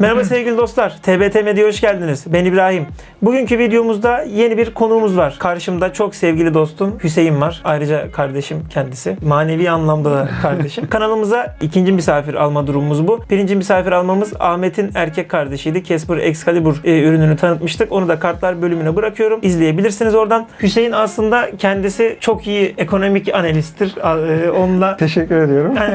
Merhaba sevgili dostlar. TBT Medya'ya hoş geldiniz. Ben İbrahim. Bugünkü videomuzda yeni bir konuğumuz var. Karşımda çok sevgili dostum Hüseyin var. Ayrıca kardeşim kendisi. Manevi anlamda da kardeşim. Kanalımıza ikinci misafir alma durumumuz bu. Birinci misafir almamız Ahmet'in erkek kardeşiydi. Casper Excalibur e, ürününü tanıtmıştık. Onu da kartlar bölümüne bırakıyorum. İzleyebilirsiniz oradan. Hüseyin aslında kendisi çok iyi ekonomik analisttir. E, Onunla Teşekkür ediyorum. yani,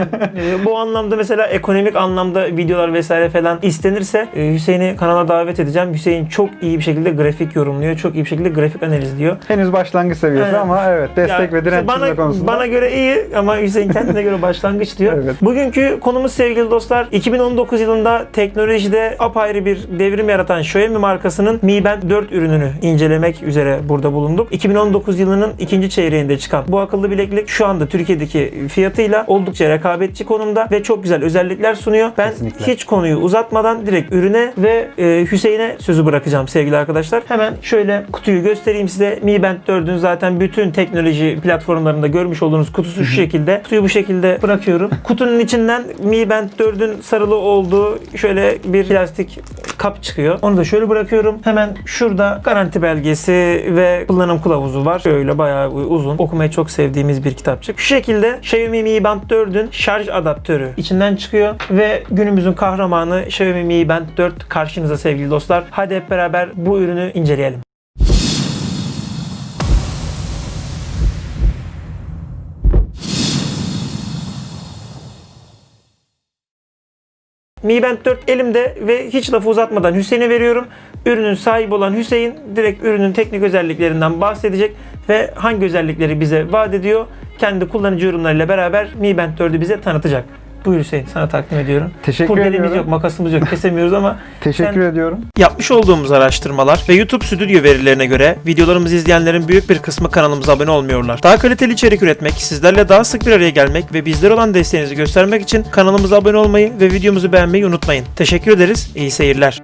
e, bu anlamda mesela ekonomik anlamda videolar vesaire falan istenirse e, Hüseyin'i kanala davet edeceğim. Hüseyin çok iyi bir şekilde grafik yorumluyor. Çok iyi bir şekilde grafik analiz diyor. Henüz başlangıç seviyesi Evet. ama evet destek Ya, ve direnç bana, konusunda. bana göre iyi ama Hüseyin kendine göre başlangıç diyor. Evet. Bugünkü konumuz sevgili dostlar 2019 yılında teknolojide apayrı bir devrim yaratan Xiaomi markasının Mi Band 4 ürününü incelemek üzere burada bulunduk. 2019 yılının ikinci çeyreğinde çıkan bu akıllı bileklik şu anda Türkiye'deki fiyatıyla oldukça rekabetçi konumda ve çok güzel özellikler sunuyor. Ben Kesinlikle. hiç konuyu uzatmadan direkt ürüne ve e, Hüseyin'e sözü bırakacağım sevgili arkadaşlar. Hemen şöyle kutuyu göstereyim size. Mi Band 4'ün zaten bütün teknoloji platformlarında görmüş olduğunuz kutusu şu şekilde. Kutuyu bu şekilde bırakıyorum. Kutunun içinden Mi Band 4'ün sarılı olduğu şöyle bir plastik kap çıkıyor. Onu da şöyle bırakıyorum. Hemen şurada garanti belgesi ve kullanım kılavuzu var. Şöyle bayağı uzun. Okumayı çok sevdiğimiz bir kitapçık. Şu şekilde Xiaomi Mi Band 4'ün şarj adaptörü içinden çıkıyor ve günümüzün kahramanı Xiaomi Mi Band 4 karşınıza sevgili dostlar. Hadi hep beraber bu ürünü inceleyelim. Mi Band 4 elimde ve hiç lafı uzatmadan Hüseyin'e veriyorum. Ürünün sahibi olan Hüseyin direkt ürünün teknik özelliklerinden bahsedecek ve hangi özellikleri bize vaat ediyor. Kendi kullanıcı yorumlarıyla beraber Mi Band 4'ü bize tanıtacak. Buyur Hüseyin sana takdim ediyorum. Teşekkür Kurdelemiz ediyorum. yok, makasımız yok, kesemiyoruz ama Teşekkür sen- ediyorum. Yapmış olduğumuz araştırmalar ve YouTube stüdyo verilerine göre videolarımızı izleyenlerin büyük bir kısmı kanalımıza abone olmuyorlar. Daha kaliteli içerik üretmek, sizlerle daha sık bir araya gelmek ve bizlere olan desteğinizi göstermek için kanalımıza abone olmayı ve videomuzu beğenmeyi unutmayın. Teşekkür ederiz. İyi seyirler.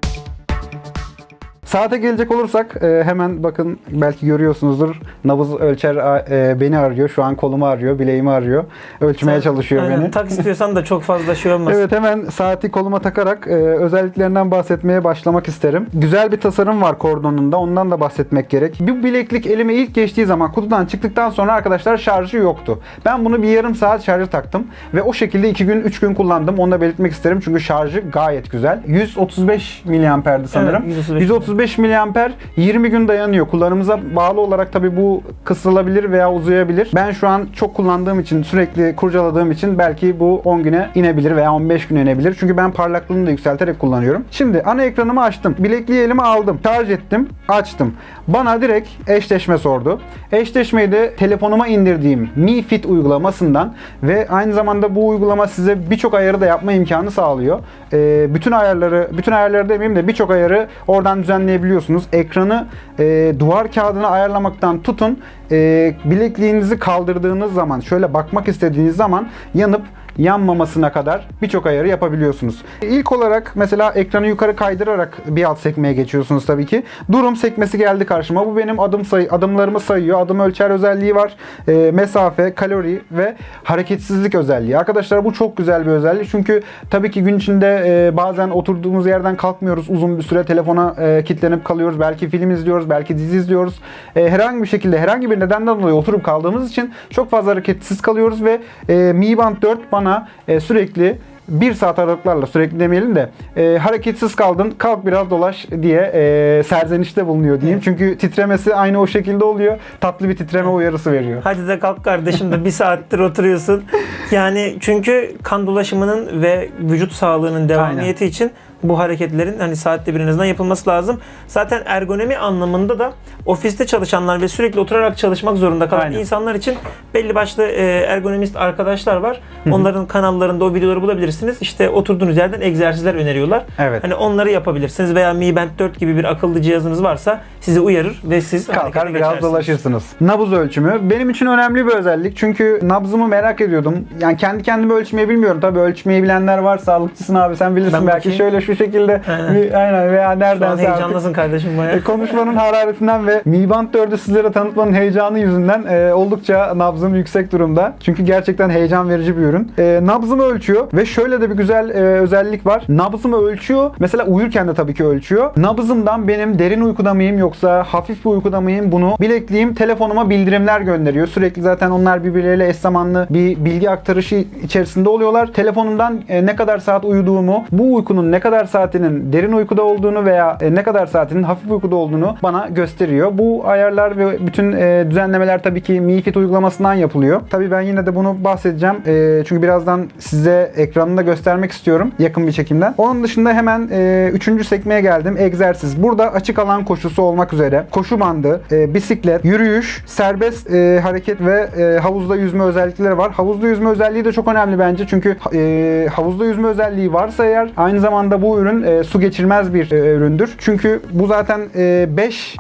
Saate gelecek olursak e, hemen bakın belki görüyorsunuzdur. Nabız ölçer e, beni arıyor. Şu an kolumu arıyor, bileğimi arıyor. Ölçmeye çalışıyor Aynen, beni. Tak istiyorsan da çok fazla şey olmaz. Evet hemen saati koluma takarak e, özelliklerinden bahsetmeye başlamak isterim. Güzel bir tasarım var kordonunda. Ondan da bahsetmek gerek. Bu bileklik elime ilk geçtiği zaman kutudan çıktıktan sonra arkadaşlar şarjı yoktu. Ben bunu bir yarım saat şarjı taktım ve o şekilde 2 gün 3 gün kullandım. Onu da belirtmek isterim çünkü şarjı gayet güzel. 135 miliamperdi sanırım. Evet, 135 135 miliamper 20 gün dayanıyor. Kullanımıza bağlı olarak tabii bu kısılabilir veya uzayabilir. Ben şu an çok kullandığım için sürekli kurcaladığım için belki bu 10 güne inebilir veya 15 güne inebilir. Çünkü ben parlaklığını da yükselterek kullanıyorum. Şimdi ana ekranımı açtım. Bilekliği elime aldım. Şarj ettim. Açtım. Bana direkt eşleşme sordu. Eşleşmeyi de telefonuma indirdiğim Mi Fit uygulamasından ve aynı zamanda bu uygulama size birçok ayarı da yapma imkanı sağlıyor. Ee, bütün ayarları, bütün ayarları demeyeyim de birçok ayarı oradan düzenleyebiliyorsunuz. Ekranı e, duvar kağıdına ayarlamaktan tutun e, bilekliğinizi kaldırdığınız zaman şöyle bakmak istediğiniz zaman yanıp yanmamasına kadar birçok ayarı yapabiliyorsunuz. İlk olarak mesela ekranı yukarı kaydırarak bir alt sekmeye geçiyorsunuz tabii ki. Durum sekmesi geldi karşıma. Bu benim adım sayı adımlarımı sayıyor. Adım ölçer özelliği var. E, mesafe, kalori ve hareketsizlik özelliği. Arkadaşlar bu çok güzel bir özellik. Çünkü tabii ki gün içinde e, bazen oturduğumuz yerden kalkmıyoruz. Uzun bir süre telefona e, kilitlenip kalıyoruz. Belki film izliyoruz, belki dizi izliyoruz. E, herhangi bir şekilde herhangi bir nedenden dolayı oturup kaldığımız için çok fazla hareketsiz kalıyoruz ve e, Mi Band 4 bana e, sürekli bir saat aralıklarla sürekli demeyelim de e, hareketsiz kaldın kalk biraz dolaş diye e, serzenişte bulunuyor diyeyim. Çünkü titremesi aynı o şekilde oluyor. Tatlı bir titreme uyarısı veriyor. Hadi de kalk kardeşim de bir saattir oturuyorsun. Yani çünkü kan dolaşımının ve vücut sağlığının devamiyeti için bu hareketlerin hani saatte bir en yapılması lazım. Zaten ergonomi anlamında da ofiste çalışanlar ve sürekli oturarak çalışmak zorunda kalan Aynen. insanlar için belli başlı e, ergonomist arkadaşlar var. Onların kanallarında o videoları bulabilirsiniz. İşte oturduğunuz yerden egzersizler öneriyorlar. Evet. Hani onları yapabilirsiniz veya Mi Band 4 gibi bir akıllı cihazınız varsa sizi uyarır ve siz Kalkar biraz dolaşırsınız. Nabız ölçümü benim için önemli bir özellik. Çünkü nabzımı merak ediyordum. Yani kendi kendime ölçmeyi bilmiyorum. Tabii ölçmeyi bilenler var. Sağlıkçısın abi sen bilirsin. Ben Belki bakayım. şöyle bir şekilde Aynen. bir- aynen veya Şu an neredense artık heyecanlısın kardeşim baya. e, konuşmanın hararetinden ve Mi Band 4'ü sizlere tanıtmanın heyecanı yüzünden e, oldukça nabzım yüksek durumda. Çünkü gerçekten heyecan verici bir ürün. E, nabzımı ölçüyor ve şöyle de bir güzel e, özellik var. Nabzımı ölçüyor. Mesela uyurken de tabii ki ölçüyor. Nabzımdan benim derin uykuda mıyım yoksa hafif bir uykuda mıyım bunu bilekliğim telefonuma bildirimler gönderiyor. Sürekli zaten onlar birbirleriyle eş zamanlı bir bilgi aktarışı içerisinde oluyorlar. Telefonumdan e, ne kadar saat uyuduğumu, bu uykunun ne kadar saatinin derin uykuda olduğunu veya e, ne kadar saatinin hafif uykuda olduğunu bana gösteriyor. Bu ayarlar ve bütün e, düzenlemeler tabii ki Mi Fit uygulamasından yapılıyor. Tabii ben yine de bunu bahsedeceğim. E, çünkü birazdan size ekranında göstermek istiyorum yakın bir çekimden. Onun dışında hemen e, üçüncü sekmeye geldim. Egzersiz. Burada açık alan koşusu olmak üzere koşu bandı, e, bisiklet, yürüyüş, serbest e, hareket ve e, havuzda yüzme özellikleri var. Havuzda yüzme özelliği de çok önemli bence. Çünkü e, havuzda yüzme özelliği varsa eğer aynı zamanda bu ürün e, su geçirmez bir e, üründür. Çünkü bu zaten e, 5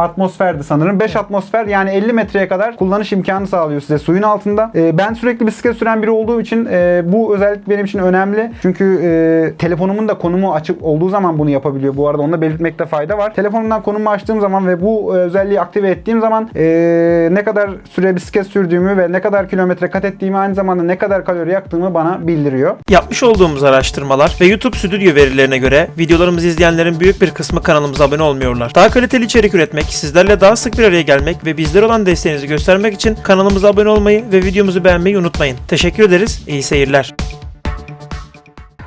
atmosferdi sanırım. 5 atmosfer yani 50 metreye kadar kullanış imkanı sağlıyor size suyun altında. E, ben sürekli bisiklet süren biri olduğu için e, bu özellik benim için önemli. Çünkü e, telefonumun da konumu açık olduğu zaman bunu yapabiliyor. Bu arada onu da belirtmekte fayda var. Telefonumdan konumu açtığım zaman ve bu e, özelliği aktive ettiğim zaman e, ne kadar süre bisiklet sürdüğümü ve ne kadar kilometre kat ettiğimi aynı zamanda ne kadar kalori yaktığımı bana bildiriyor. Yapmış olduğumuz araştırmalar ve YouTube stüdyo verilerine göre videolarımızı izleyenlerin büyük bir kısmı kanalımıza abone olmuyorlar. Daha kaliteli içerik üretmek, sizlerle daha sık bir araya gelmek ve bizlere olan desteğinizi göstermek için kanalımıza abone olmayı ve videomuzu beğenmeyi unutmayın. Teşekkür ederiz. İyi seyirler.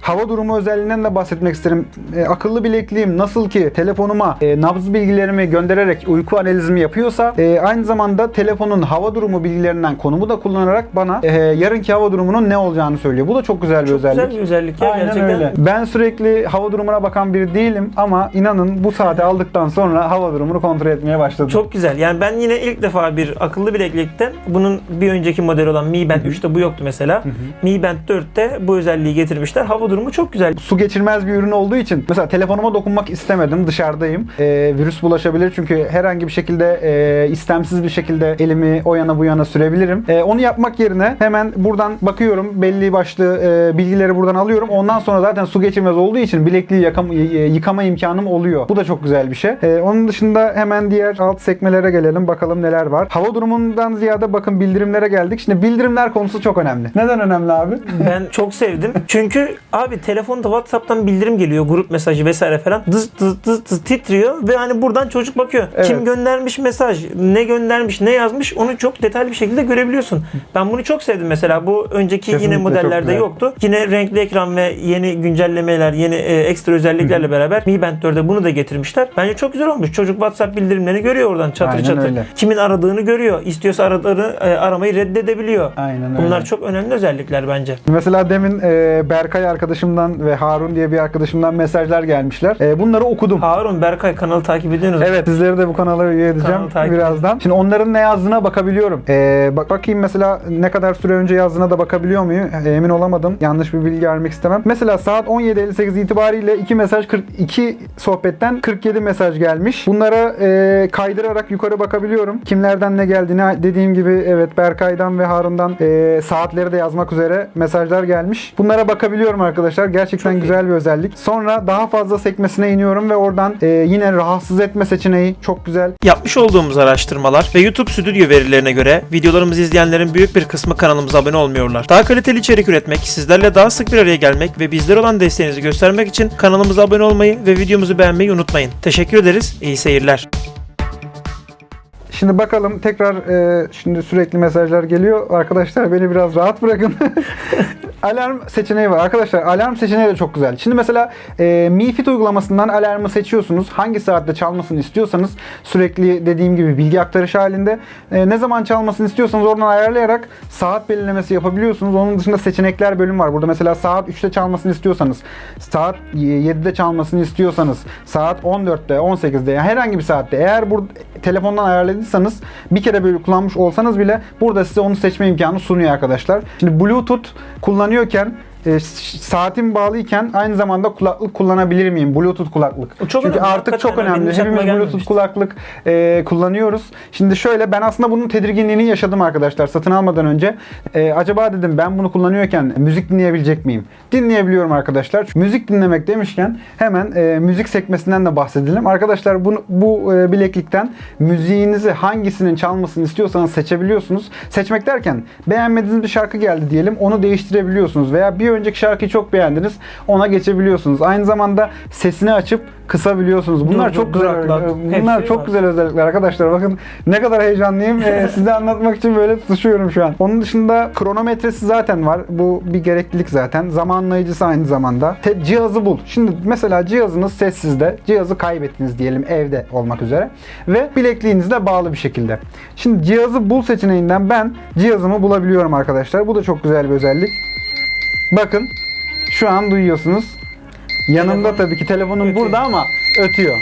Hava durumu özelliğinden de bahsetmek isterim. E, akıllı bilekliğim nasıl ki telefonuma e, nabız bilgilerimi göndererek uyku analizimi yapıyorsa e, aynı zamanda telefonun hava durumu bilgilerinden konumu da kullanarak bana e, yarınki hava durumunun ne olacağını söylüyor. Bu da çok güzel bir özellik. Güzel bir özellik ya Aynen gerçekten. öyle. Ben sürekli hava durumuna bakan biri değilim ama inanın bu saati aldıktan sonra hava durumunu kontrol etmeye başladım. Çok güzel. Yani ben yine ilk defa bir akıllı bileklikten bunun bir önceki modeli olan Mi Band 3'te bu yoktu mesela. Mi Band 4'te bu özelliği getirmişler. Hava durumu çok güzel. su geçirmez bir ürün olduğu için mesela telefonuma dokunmak istemedim dışarıdayım. Ee, virüs bulaşabilir çünkü herhangi bir şekilde e, istemsiz bir şekilde elimi o yana bu yana sürebilirim. E, onu yapmak yerine hemen buradan bakıyorum belli başlı e, bilgileri buradan alıyorum. Ondan sonra zaten su geçirmez olduğu için bilekliği yakam, yıkama imkanım oluyor. Bu da çok güzel bir şey. E, onun dışında hemen diğer alt sekmelere gelelim bakalım neler var. Hava durumundan ziyade bakın bildirimlere geldik. Şimdi bildirimler konusu çok önemli. Neden önemli abi? Ben çok sevdim. Çünkü abi telefonda WhatsApp'tan bildirim geliyor. Grup mesajı vesaire falan. Dız dız dız dız titriyor ve hani buradan çocuk bakıyor. Evet. Kim göndermiş mesaj, ne göndermiş, ne yazmış onu çok detaylı bir şekilde görebiliyorsun. Ben bunu çok sevdim mesela. Bu önceki Kesinlikle yine modellerde yoktu. Yine renkli ekran ve yeni güncellemeler, yeni e, ekstra özelliklerle beraber Mi Band 4'e bunu da getirmişler. Bence çok güzel olmuş. Çocuk WhatsApp bildirimlerini görüyor oradan çatır Aynen çatır. öyle. Kimin aradığını görüyor. İstiyorsa aradığını e, aramayı reddedebiliyor. Aynen öyle. Bunlar çok önemli özellikler bence. Mesela demin e, Berkay arkadaşımdan ve Harun diye bir arkadaşımdan mesajlar gelmişler. E, bunları okudum. Harun Berkay kanalı takip ediyorsunuz. Evet sizleri de bu kanala üye edeceğim Kanalı birazdan. Şimdi onların ne yazdığına bakabiliyorum. Ee, bak bakayım mesela ne kadar süre önce yazdığına da bakabiliyor muyum? Ee, emin olamadım. Yanlış bir bilgi vermek istemem. Mesela saat 17.58 itibariyle 2 mesaj 42 sohbetten 47 mesaj gelmiş. Bunlara e, kaydırarak yukarı bakabiliyorum. Kimlerden ne geldiğini dediğim gibi evet Berkay'dan ve Harun'dan e, saatleri de yazmak üzere mesajlar gelmiş. Bunlara bakabiliyorum arkadaşlar. Gerçekten Çok iyi. güzel bir özellik. Sonra daha fazla sekmesine iniyorum ve oradan e, yine rahatsız etme seçeneği çok güzel. Yapmış olduğumuz araştırmalar ve YouTube stüdyo verilerine göre videolarımızı izleyenlerin büyük bir kısmı kanalımıza abone olmuyorlar. Daha kaliteli içerik üretmek, sizlerle daha sık bir araya gelmek ve bizlere olan desteğinizi göstermek için kanalımıza abone olmayı ve videomuzu beğenmeyi unutmayın. Teşekkür ederiz. İyi seyirler. Şimdi bakalım tekrar e, şimdi sürekli mesajlar geliyor. Arkadaşlar beni biraz rahat bırakın. alarm seçeneği var. Arkadaşlar alarm seçeneği de çok güzel. Şimdi mesela e, Mi Fit uygulamasından alarmı seçiyorsunuz. Hangi saatte çalmasını istiyorsanız sürekli dediğim gibi bilgi aktarışı halinde e, ne zaman çalmasını istiyorsanız oradan ayarlayarak saat belirlemesi yapabiliyorsunuz. Onun dışında seçenekler bölüm var. Burada mesela saat 3'te çalmasını istiyorsanız, saat 7'de çalmasını istiyorsanız, saat 14'te, 18'de yani herhangi bir saatte eğer bu telefondan ayarladıysanız bir kere böyle kullanmış olsanız bile burada size onu seçme imkanı sunuyor arkadaşlar. Şimdi Bluetooth kullanıyorken e, saatim bağlıyken aynı zamanda kulaklık kullanabilir miyim? Bluetooth kulaklık. Çok Çünkü önemli, artık çok önemli. önemli. Hepimiz Bluetooth gelmemişti. kulaklık e, kullanıyoruz. Şimdi şöyle ben aslında bunun tedirginliğini yaşadım arkadaşlar satın almadan önce. E, acaba dedim ben bunu kullanıyorken müzik dinleyebilecek miyim? Dinleyebiliyorum arkadaşlar. Müzik dinlemek demişken hemen e, müzik sekmesinden de bahsedelim. Arkadaşlar bu, bu e, bileklikten müziğinizi hangisinin çalmasını istiyorsanız seçebiliyorsunuz. Seçmek derken beğenmediğiniz bir şarkı geldi diyelim onu değiştirebiliyorsunuz veya bir önceki şarkıyı çok beğendiniz ona geçebiliyorsunuz. Aynı zamanda sesini açıp kısabiliyorsunuz. Bunlar Dur, çok güzel. duraklat. Bunlar Hepsi çok var. güzel özellikler arkadaşlar. Bakın ne kadar heyecanlıyım. Ee, size anlatmak için böyle tutuşuyorum şu an. Onun dışında kronometresi zaten var. Bu bir gereklilik zaten. Zamanlayıcısı aynı zamanda. Te- cihazı bul. Şimdi mesela cihazınız sessizde. Cihazı kaybettiniz diyelim evde olmak üzere. Ve bilekliğinizle bağlı bir şekilde. Şimdi cihazı bul seçeneğinden ben cihazımı bulabiliyorum arkadaşlar. Bu da çok güzel bir özellik. Bakın şu an duyuyorsunuz. Yanımda Telefon tabii ki telefonum ötüyor. burada ama ötüyor.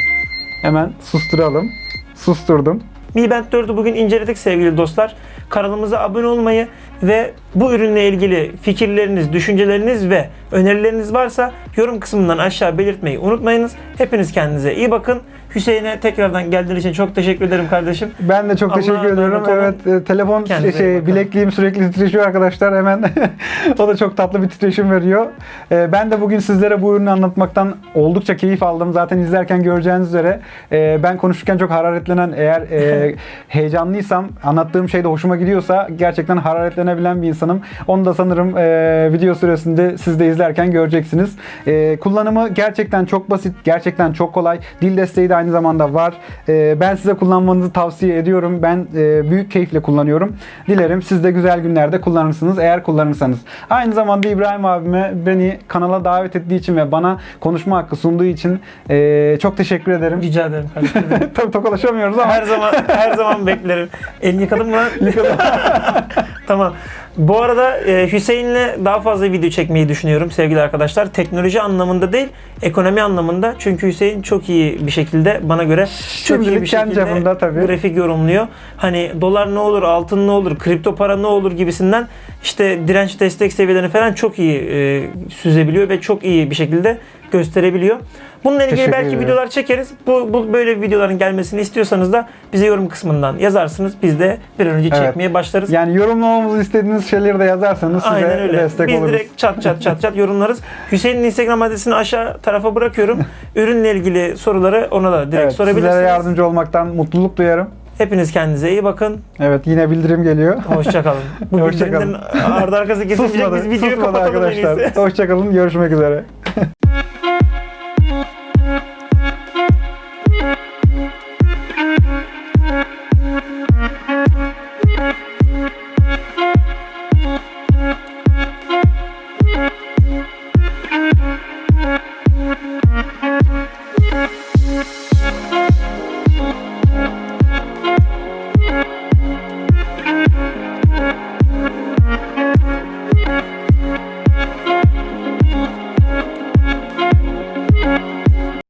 Hemen susturalım. Susturdum. Mi Band 4'ü bugün inceledik sevgili dostlar. Kanalımıza abone olmayı ve bu ürünle ilgili fikirleriniz, düşünceleriniz ve önerileriniz varsa yorum kısmından aşağı belirtmeyi unutmayınız. Hepiniz kendinize iyi bakın. Hüseyin'e tekrardan geldiğin için çok teşekkür ederim kardeşim. Ben de çok Allah'a teşekkür ediyorum. Evet, e, telefon şey bilekliğim sürekli titreşiyor arkadaşlar hemen. o da çok tatlı bir titreşim veriyor. E, ben de bugün sizlere bu ürünü anlatmaktan oldukça keyif aldım. Zaten izlerken göreceğiniz üzere e, ben konuşurken çok hararetlenen eğer e, heyecanlıysam anlattığım şey de hoşuma gidiyorsa gerçekten hararetlenebilen bir insanım. Onu da sanırım e, video süresinde siz de izlerken göreceksiniz. E, kullanımı gerçekten çok basit, gerçekten çok kolay. Dil desteği de aynı zamanda var. E, ben size kullanmanızı tavsiye ediyorum. Ben e, büyük keyifle kullanıyorum. Dilerim siz de güzel günlerde kullanırsınız eğer kullanırsanız. Aynı zamanda İbrahim abime beni kanala davet ettiği için ve bana konuşma hakkı sunduğu için e, çok teşekkür ederim. Rica ederim. Tabii tokalaşamıyoruz ama her zaman her zaman beklerim. Elini yıkadın mı lan? tamam. Bu arada e, Hüseyin'le daha fazla video çekmeyi düşünüyorum sevgili arkadaşlar. Teknoloji anlamında değil, ekonomi anlamında. Çünkü Hüseyin çok iyi bir şekilde bana göre çok iyi bir şekilde tabii. grafik yorumluyor. Hani dolar ne olur, altın ne olur, kripto para ne olur gibisinden işte direnç destek seviyelerini falan çok iyi e, süzebiliyor ve çok iyi bir şekilde gösterebiliyor. Bununla ilgili Teşekkür belki ederim. videolar çekeriz. Bu, bu böyle videoların gelmesini istiyorsanız da bize yorum kısmından yazarsınız. Biz de bir an önce Evet. çekmeye başlarız. yani yorumlamamızı istediğiniz şeyleri de yazarsanız size Aynen öyle. destek Biz oluruz. direkt çat çat çat çat yorumlarız. Hüseyin'in Instagram adresini aşağı tarafa bırakıyorum. Ürünle ilgili soruları ona da direkt Evet, sorabilirsiniz. sizlere yardımcı olmaktan mutluluk duyarım. Hepiniz kendinize iyi bakın. Evet yine bildirim geliyor. Hoşçakalın. Bu Hoşça kalın. bildirimlerin ardı arkası. Susmadı, Biz videoyu kapatalım arkadaşlar. Hoşçakalın. Görüşmek üzere.